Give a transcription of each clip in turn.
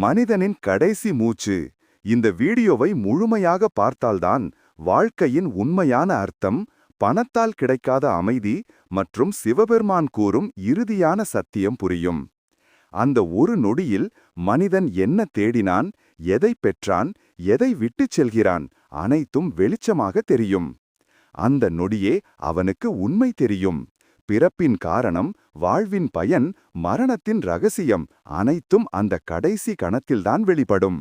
மனிதனின் கடைசி மூச்சு. இந்த வீடியோவை முழுமையாக பார்த்தால்தான் வாழ்க்கையின் உண்மையான அர்த்தம் பணத்தால் கிடைக்காத அமைதி மற்றும் சிவபெருமான் கூறும் இறுதியான சத்தியம் புரியும். அந்த ஒரு நொடியில் மனிதன் என்ன தேடினான் எதை பெற்றான் எதை விட்டுச் செல்கிறான் அனைத்தும் வெளிச்சமாக தெரியும். அந்த நொடியே அவனுக்கு உண்மை தெரியும். பிறப்பின் காரணம் வாழ்வின் பயன் மரணத்தின் ரகசியம் அனைத்தும் அந்த கடைசி கணத்தில்தான் வெளிப்படும்.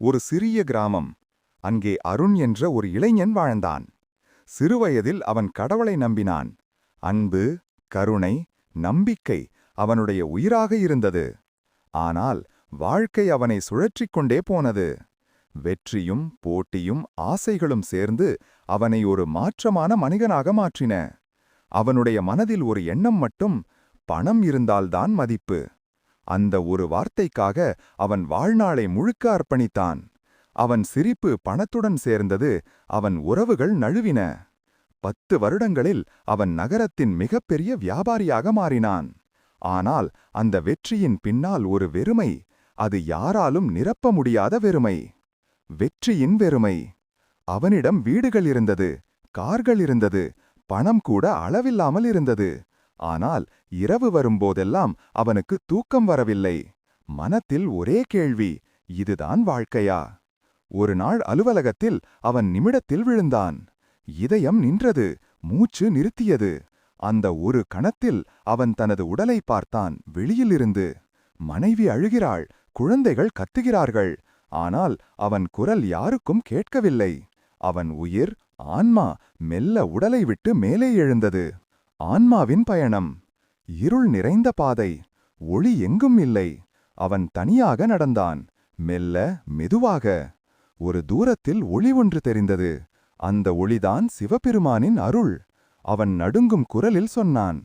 ஒரு சிறிய கிராமம். அங்கே அருண் என்ற ஒரு இளைஞன் வாழ்ந்தான். சிறுவயதில் அவன் கடவுளை நம்பினான். அன்பு கருணை நம்பிக்கை அவனுடைய உயிராக இருந்தது. ஆனால் வாழ்க்கை அவனை சுழற்றிக் கொண்டே போனது. வெற்றியும் போட்டியும் ஆசைகளும் சேர்ந்து அவனை ஒரு மாற்றமான மனிதனாக மாற்றின. அவனுடைய மனதில் ஒரு எண்ணம் மட்டும் பணம் இருந்தால்தான் மதிப்பு. அந்த ஒரு வார்த்தைக்காக அவன் வாழ்நாளை முழுக்க அர்ப்பணித்தான். அவன் சிரிப்பு பணத்துடன் சேர்ந்தது அவன் உறவுகள் நழுவின. பத்து வருடங்களில் அவன் நகரத்தின் மிகப்பெரிய வியாபாரியாக மாறினான். ஆனால் அந்த வெற்றியின் பின்னால் ஒரு வெறுமை அது யாராலும் நிரப்ப முடியாத வெறுமை. வெற்றியின் வெறுமை. அவனிடம் வீடுகள் இருந்தது கார்கள் இருந்தது பணம் கூட அளவில்லாமல் இருந்தது. ஆனால் இரவு வரும்போதெல்லாம் அவனுக்கு தூக்கம் வரவில்லை. மனத்தில் ஒரே கேள்வி இதுதான் வாழ்க்கையா? ஒரு நாள் அலுவலகத்தில் அவன் நிமிடத்தில் விழுந்தான். இதயம் நின்றது மூச்சு நிறுத்தியது. அந்த ஒரு கணத்தில் அவன் தனது உடலை பார்த்தான் வெளியிலிருந்து. மனைவி அழுகிறாள் குழந்தைகள் கத்துகிறார்கள். ஆனால் அவன் குரல் யாருக்கும் கேட்கவில்லை. அவன் உயிர் ஆன்மா மெல்ல உடலை விட்டு மேலே எழுந்தது. ஆன்மாவின் பயணம். இருள் நிறைந்த பாதை. ஒளி எங்கும் இல்லை. அவன் தனியாக நடந்தான். மெல்ல மெதுவாக. ஒரு தூரத்தில் ஒளி ஒன்று தெரிந்தது. அந்த ஒளிதான் சிவபெருமானின் அருள். அவன் நடுங்கும் குரலில் சொன்னான்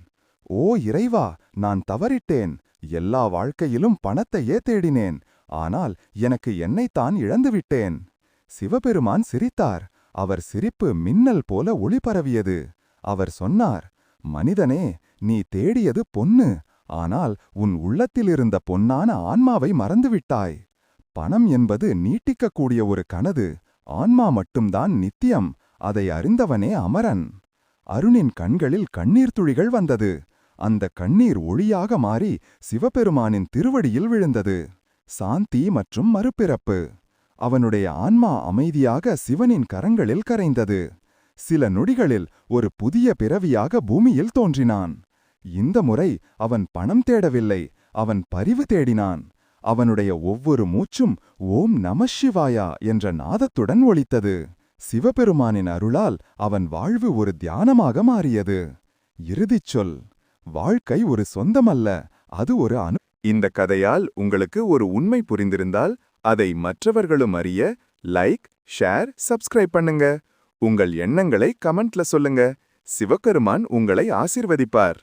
ஓ இறைவா நான் தவறிட்டேன். எல்லா வாழ்க்கையிலும் பணத்தையே தேடினேன். ஆனால் எனக்கு என்னைத்தான் இழந்துவிட்டேன். சிவபெருமான் சிரித்தார் அவர் சிரிப்பு மின்னல் போல ஒளி பரவியது அவர் சொன்னார் மனிதனே நீ தேடியது பொன்னு. ஆனால் உன் உள்ளத்திலிருந்த பொன்னான ஆன்மாவை மறந்துவிட்டாய். பணம் என்பது நீட்டிக்கக்கூடிய ஒரு கனது. ஆன்மா மட்டும்தான் நித்தியம். அதை அறிந்தவனே அமரன். அருணின் கண்களில் கண்ணீர் துளிகள் வந்தது. அந்த கண்ணீர் ஒளியாக மாறி சிவபெருமானின் திருவடியில் விழுந்தது. சாந்தி மற்றும் மறுபிறப்பு. அவனுடைய ஆன்மா அமைதியாக சிவனின் கரங்களில் கரைந்தது. சில நொடிகளில் ஒரு புதிய பிறவியாக பூமியில் தோன்றினான். இந்த முறை அவன் பணம் தேடவில்லை. அவன் பரிவு தேடினான். அவனுடைய ஒவ்வொரு மூச்சும் ஓம் நம சிவாயா என்ற நாதத்துடன் ஒலித்தது. சிவபெருமானின் அருளால் அவன் வாழ்வு ஒரு தியானமாக மாறியது. இறுதிச் சொல் வாழ்க்கை ஒரு சொந்தமல்ல அது ஒரு அனு இந்த கதையால் உங்களுக்கு ஒரு உண்மை புரிந்திருந்தால் அதை மற்றவர்களும் அறிய லைக் ஷேர் சப்ஸ்கிரைப் பண்ணுங்க. உங்கள் எண்ணங்களை கமெண்ட்ல சொல்லுங்க. சிவபெருமான் உங்களை ஆசிர்வதிப்பார்.